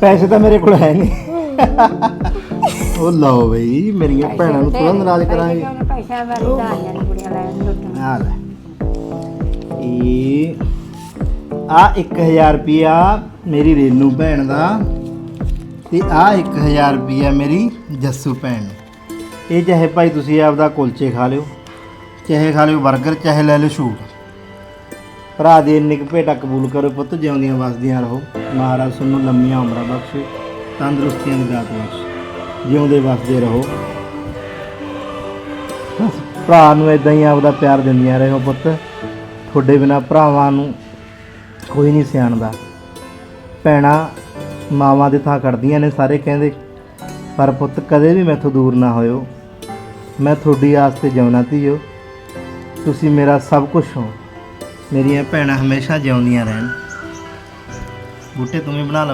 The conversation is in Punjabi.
ਪੈਸੇ ਤਾਂ ਮੇਰੇ ਕੋਲ ਹੈ ਨਹੀਂ। ਉਹ ਲਓ ਬਈ ਮੇਰੀਆਂ ਭੈਣਾਂ ਨੂੰ ਥੋੜਾ ਨਾਰਾਜ਼ ਕਰਾਂਗੇ। ਪੈਸਾ ਵਾਲੀ ਤਾਂ ਆਈਆਂ ਨੇ ਕੁੜੀਆਂ ਲੈ ਲੁੱਟਣ ਆ ਲੈ। ਇਹ ਆ 1000 ਰੁਪਿਆ ਮੇਰੀ ਰੇਨੂ ਭੈਣ ਦਾ ਤੇ ਆ 1000 ਰੁਪਿਆ ਮੇਰੀ ਜੱਸੂ ਭੈਣ। ਇਹ ਚਾਹੇ ਭਾਈ ਤੁਸੀਂ ਆਪਦਾ ਕੁਲਚੇ ਖਾ ਲਿਓ ਚਾਹੇ ਖਾ ਲਿਓ 버ਗਰ ਚਾਹੇ ਲੈ ਲਿਓ ਸ਼ੂਟ। ਭਰਾ ਦੀ ਇੰਨੀ ਕੁ ਭੇਟਾ ਕਬੂਲ ਕਰੋ ਪੁੱਤ, ਜਿਉਂਦੀਆਂ ਵਸਦੀਆਂ ਰਹੋ। ਮਹਾਰਾਜ ਤੁਹਾਨੂੰ ਲੰਮੀਆਂ ਉਮਰਾਂ ਬਖਸ਼ੇ, ਤੰਦਰੁਸਤੀਆਂ ਦੀ ਦਾਤ ਬਖਸ਼ੇ, ਜਿਉਂਦੇ ਵਸਦੇ ਰਹੋ। ਭਰਾ ਨੂੰ ਇਦਾਂ ਹੀ ਆਪਦਾ ਪਿਆਰ ਦਿੰਦੀਆਂ ਰਹੋ ਪੁੱਤ। ਤੁਹਾਡੇ ਬਿਨਾ ਭਰਾਵਾਂ ਨੂੰ ਕੋਈ ਨਹੀਂ ਸਿਆਣਦਾ। ਭੈਣਾਂ ਮਾਵਾਂ ਦੇ ਥਾਂ ਕਰਦੀਆਂ ਨੇ ਸਾਰੇ ਕਹਿੰਦੇ, ਪਰ ਪੁੱਤ ਕਦੇ ਵੀ ਮੈਥੋਂ ਦੂਰ ਨਾ ਹੋਇਓ। ਮੈਂ ਤੁਹਾਡੀ ਆਸ ਤੇ ਜਿਉਣਾ ਧੀਓ। ਤੁਸੀਂ ਮੇਰਾ ਸਭ ਕੁਝ ਹੋ। ਮੇਰੀਆਂ ਭੈਣਾਂ ਹਮੇਸ਼ਾ ਜਿਉਂਦੀਆਂ ਰਹਿਣ। ਬੂਟੇ ਤੂੰ ਵੀ ਬਣਾ ਲਾ।